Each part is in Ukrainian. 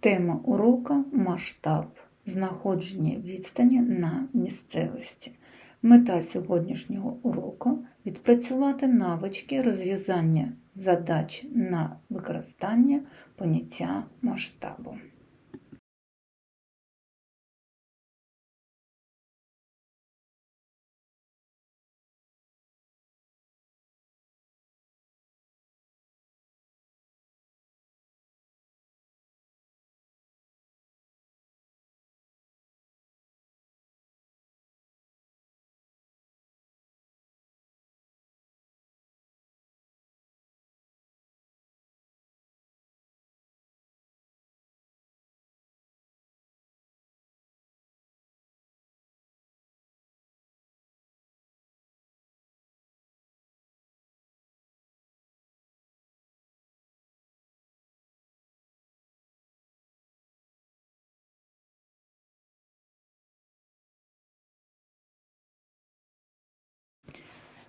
Тема уроку масштаб, знаходження відстані на місцевості. Мета сьогоднішнього уроку відпрацювати навички розв'язання задач на використання поняття масштабу.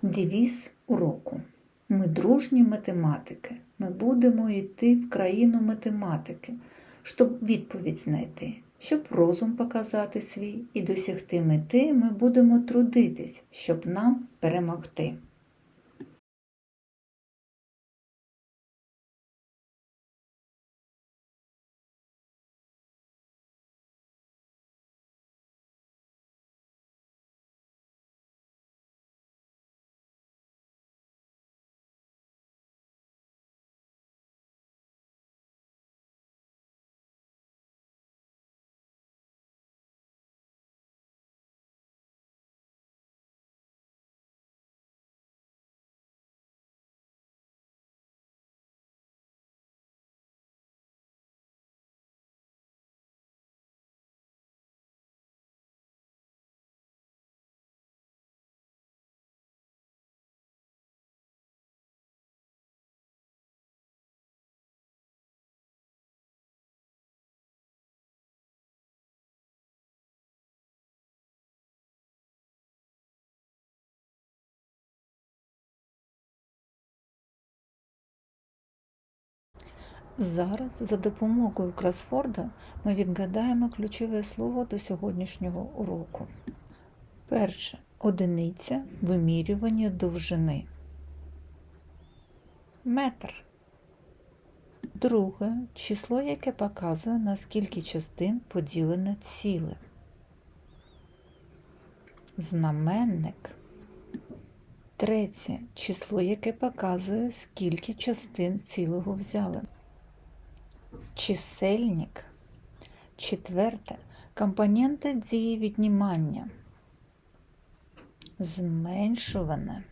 Девіз уроку. Ми дружні математики. Ми будемо йти в країну математики, щоб відповідь знайти, щоб розум показати свій і досягти мети, ми будемо трудитись, щоб нам перемогти. Зараз за допомогою кросфорда ми відгадаємо ключове слово до сьогоднішнього уроку. Перше одиниця вимірювання довжини. Метр. Друге число, яке показує, на скільки частин поділене ціле. Знаменник. Третє число, яке показує, скільки частин цілого взяли. Чисельник. Четверте. Компоненти дії віднімання. Зменшуване.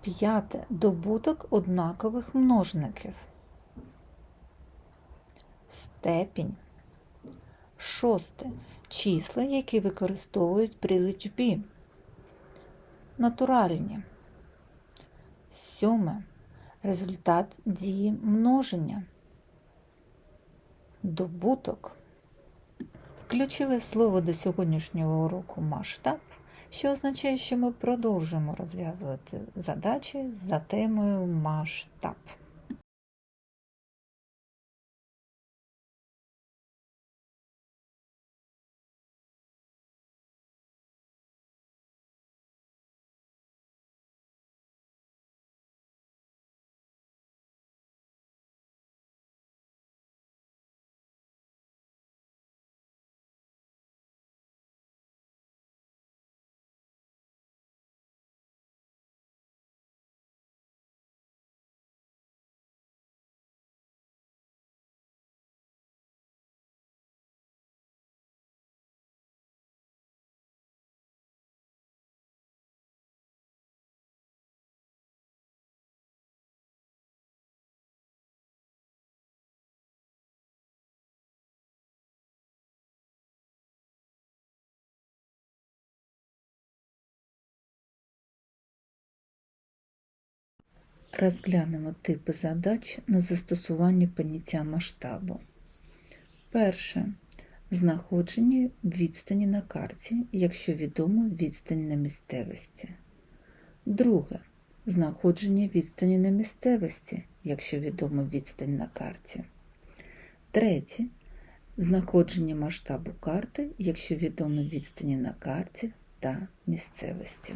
П'яте. Добуток однакових множників. Степінь. Шосте. Числа, які використовують при лічбі. Натуральні. Сьоме. Результат дії множення. Добуток. Ключове слово до сьогоднішнього уроку масштаб, що означає, що ми продовжуємо розв'язувати задачі за темою масштаб. Розглянемо типи задач на застосування поняття масштабу. Перше. Знаходження відстані на карті, якщо відомо відстань на місцевості. Друге. Знаходження відстані на місцевості, якщо відомо відстань на карті. Третє. Знаходження масштабу карти, якщо відомі відстані на карті та місцевості.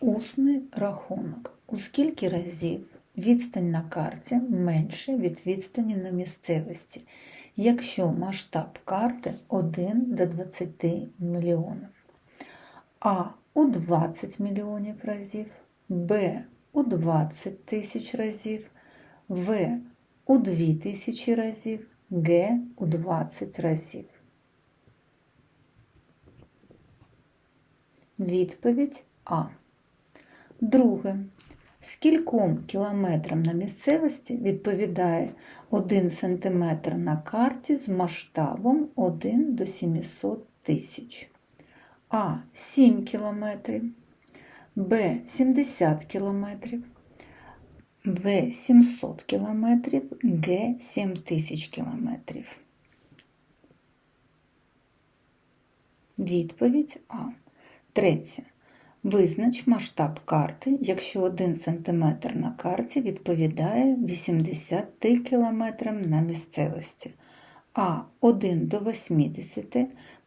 Усний рахунок. У скільки разів відстань на карті менше від відстані на місцевості, якщо масштаб карти 1 до 20 мільйонів. А у 20 мільйонів разів, Б у 20 тисяч разів, В у 2 тисячі разів, Г у 20 разів. Відповідь А. Друге. Скільком кілометрам на місцевості відповідає 1 см на карті з масштабом 1 до 700 тисяч? А. 7 км, Б. 70 км, В. 700 км, Г. 7000 км. Відповідь А. Третє. Визнач масштаб карти, якщо 1 см на карті відповідає 80 км на місцевості, А 1 до 80,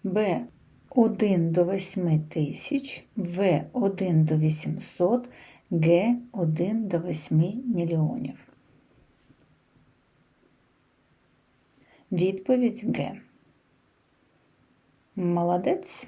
Б 1 до 8 тисяч, В 1 до 800, Г 1 до 8 мільйонів. Відповідь Г. Молодець.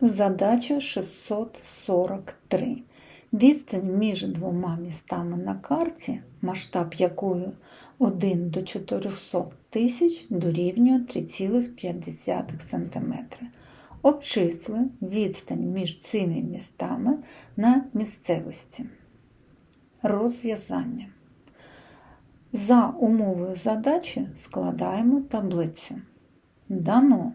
Задача 643. Відстань між двома містами на карті, масштаб якої 1 до 400 тисяч дорівнює 3,5 см. Обчисли відстань між цими містами на місцевості. Розв'язання. За умовою задачі складаємо таблицю. Дано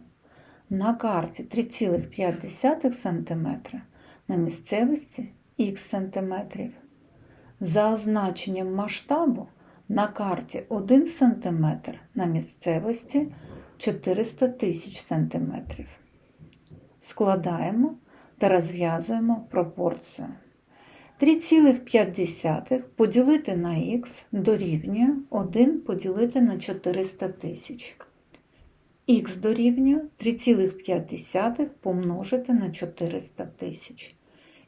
на карті 3,5 см, на місцевості х см. За означенням масштабу на карті 1 см, на місцевості 400 тисяч см. Складаємо та розв'язуємо пропорцію. 3,5 поділити на х дорівнює 1 поділити на 400 тисяч. Х дорівнює 3,5 помножити на 400 тисяч.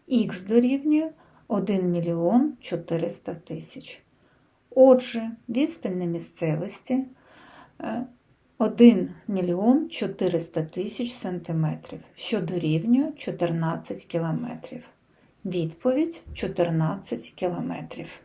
Х дорівнює 1 мільйон 400 тисяч. Отже, відстань на місцевості 1 мільйон 400 тисяч сантиметрів, що дорівнює 14 кілометрів. Відповідь 14 кілометрів.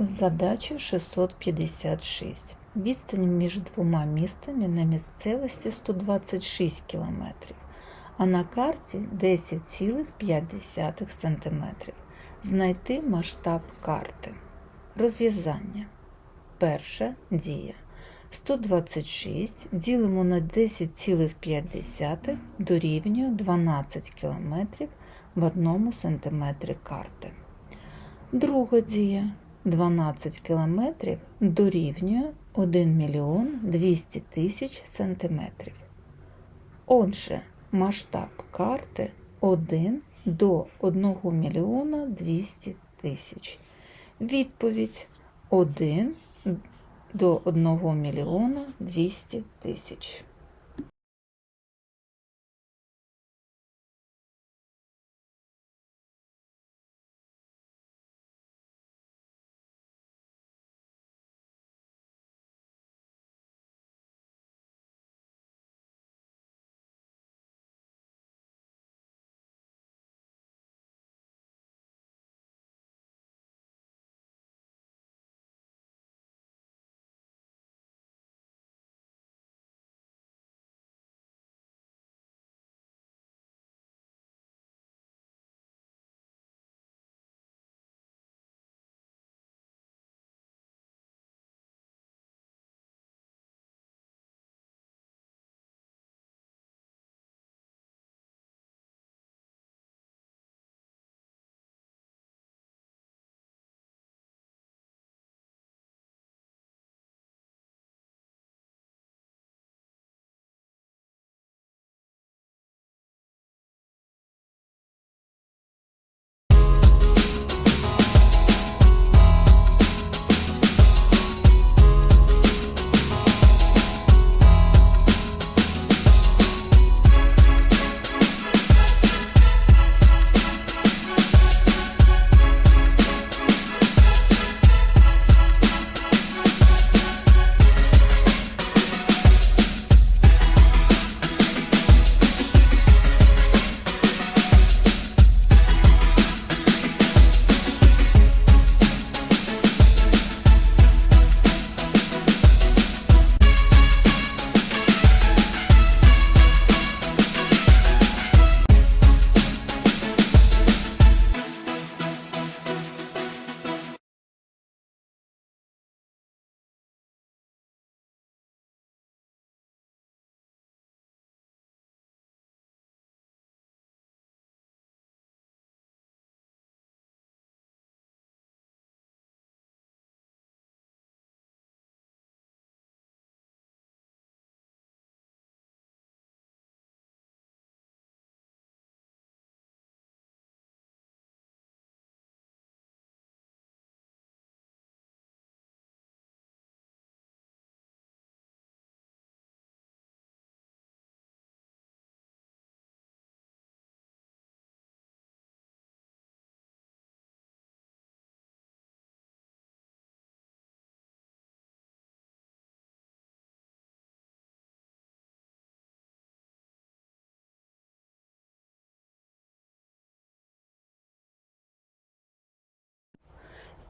Задача 656. Відстань між двома містами на місцевості 126 км, а на карті 10,5 см. Знайти масштаб карти. Розв'язання. Перша дія. 126 ділимо на 10,5 дорівнює 12 км в одному сантиметрі карти. Друга дія 12 км дорівнює 1 мільйон 200 тисяч сантиметрів. Отже, масштаб карти 1 до 1 мільйона 200 тисяч. Відповідь 1 до 1 мільйона 200 тисяч.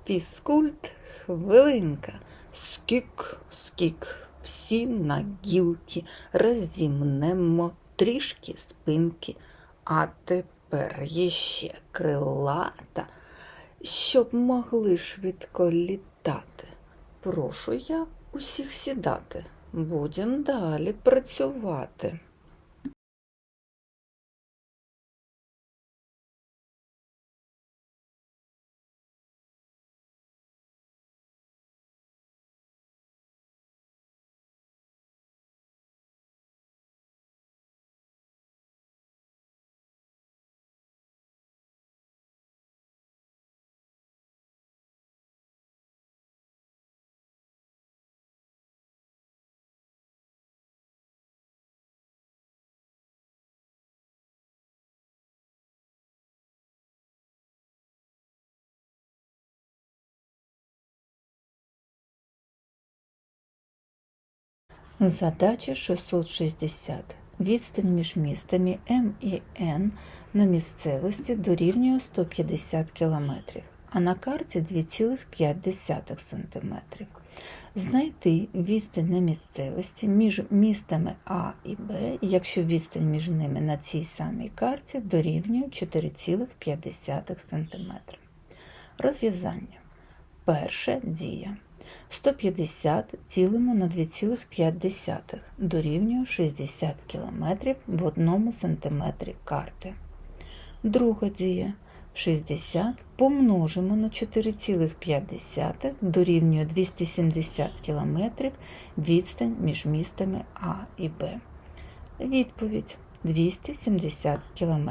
Фізкульт, хвилинка. Скік, скік, всі на гілки, розімнемо трішки спинки, а тепер іще крилата, щоб могли швидко літати. Прошу я усіх сідати, будем далі працювати. Задача 660. Відстань між містами М і Н на місцевості дорівнює 150 км. а на карті 2,5 см. Знайти відстань на місцевості між містами А і Б, якщо відстань між ними на цій самій карті дорівнює 4,5 см. Розв'язання. Перша дія. 150 ділимо на 2,5 дорівнює 60 км в 1 см карти. Друга дія. 60 помножимо на 4,5 дорівнює 270 км відстань між містами А і Б. Відповідь 270 км.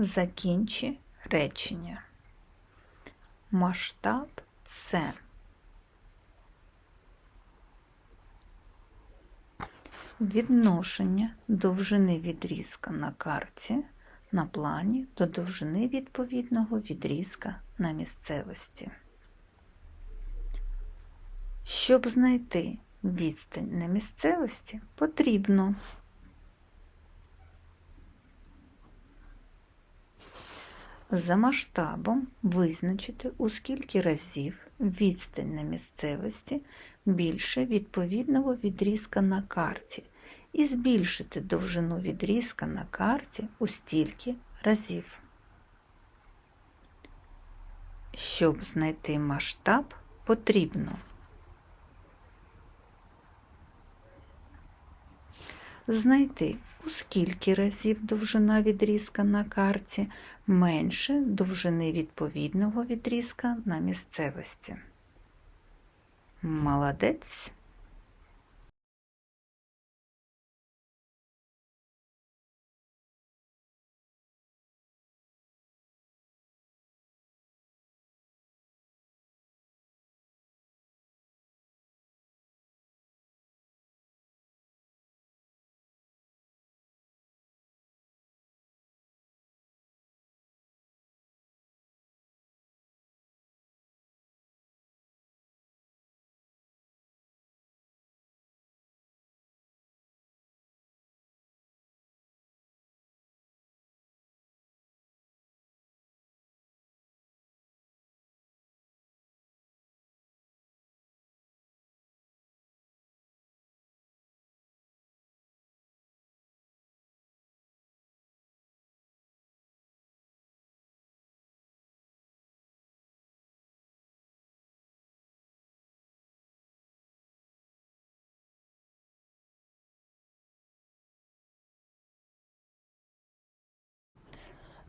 Закінчи речення. Масштаб це відношення довжини відрізка на карті на плані до довжини відповідного відрізка на місцевості. Щоб знайти відстань на місцевості, потрібно За масштабом визначити, у скільки разів відстань на місцевості більше відповідного відрізка на карті, і збільшити довжину відрізка на карті у стільки разів. Щоб знайти масштаб, потрібно знайти, у скільки разів довжина відрізка на карті менше довжини відповідного відрізка на місцевості. Молодець.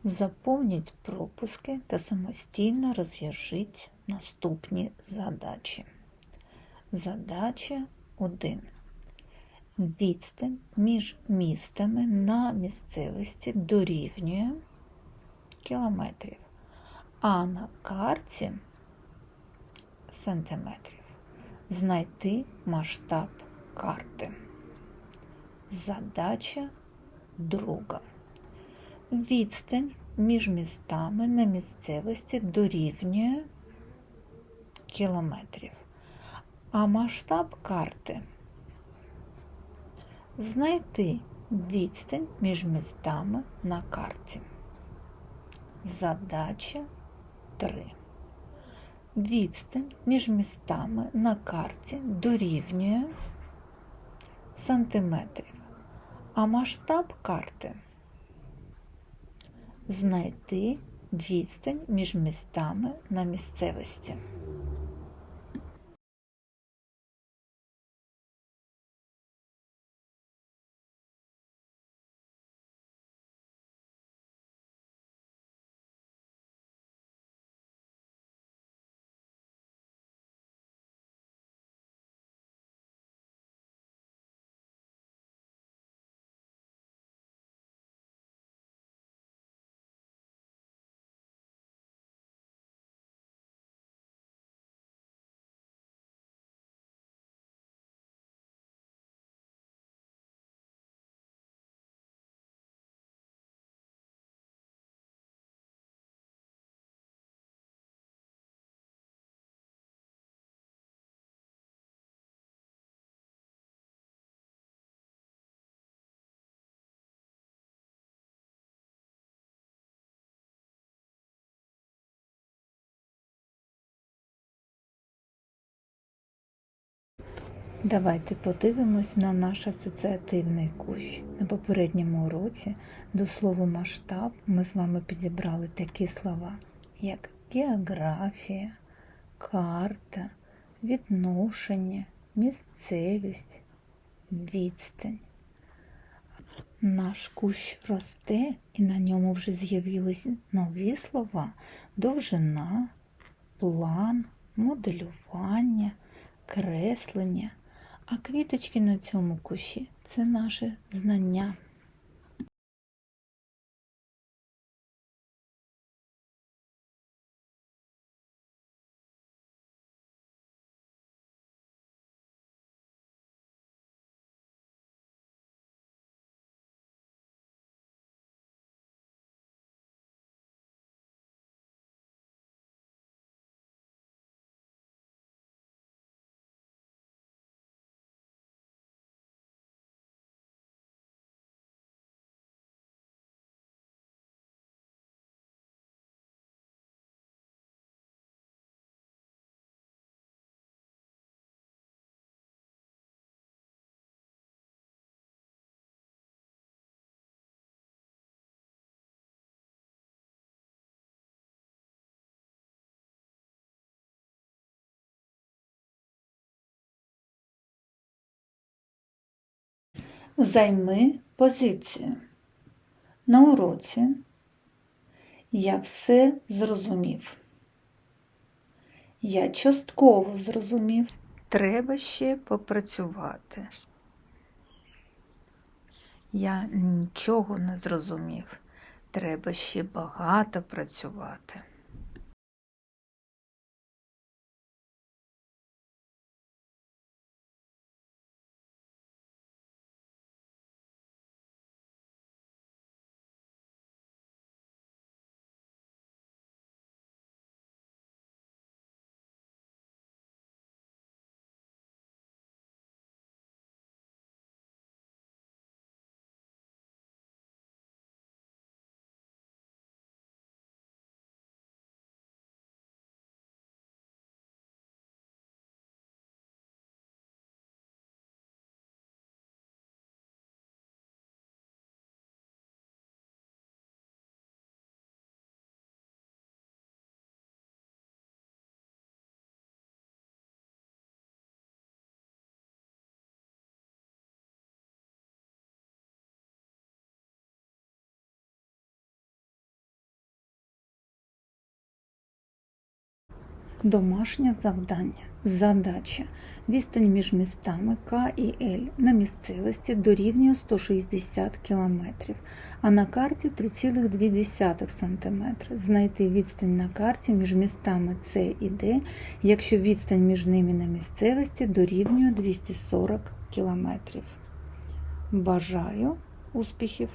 Заповніть пропуски та самостійно розв'яжіть наступні задачі. Задача 1. Відстань між містами на місцевості дорівнює кілометрів, а на карті сантиметрів. Знайти масштаб карти. Задача друга. Відстань між містами на місцевості дорівнює кілометрів. А масштаб карти знайти відстань між містами на карті. Задача 3. Відстань між містами на карті дорівнює сантиметрів, а масштаб карти знайти відстань між містами на місцевості. Давайте подивимось на наш асоціативний кущ. На попередньому уроці до слова масштаб ми з вами підібрали такі слова, як географія, карта, відношення, місцевість, відстань. Наш кущ росте, і на ньому вже з'явилися нові слова: довжина, план, моделювання, креслення. А квіточки на цьому кущі це наше знання. Займи позицію. На уроці я все зрозумів. Я частково зрозумів. Треба ще попрацювати. Я нічого не зрозумів. Треба ще багато працювати. Домашнє завдання. Задача. Відстань між містами К і Л на місцевості дорівнює 160 км, а на карті 3,2 см. Знайти відстань на карті між містами С і Д, якщо відстань між ними на місцевості дорівнює 240 км. Бажаю успіхів!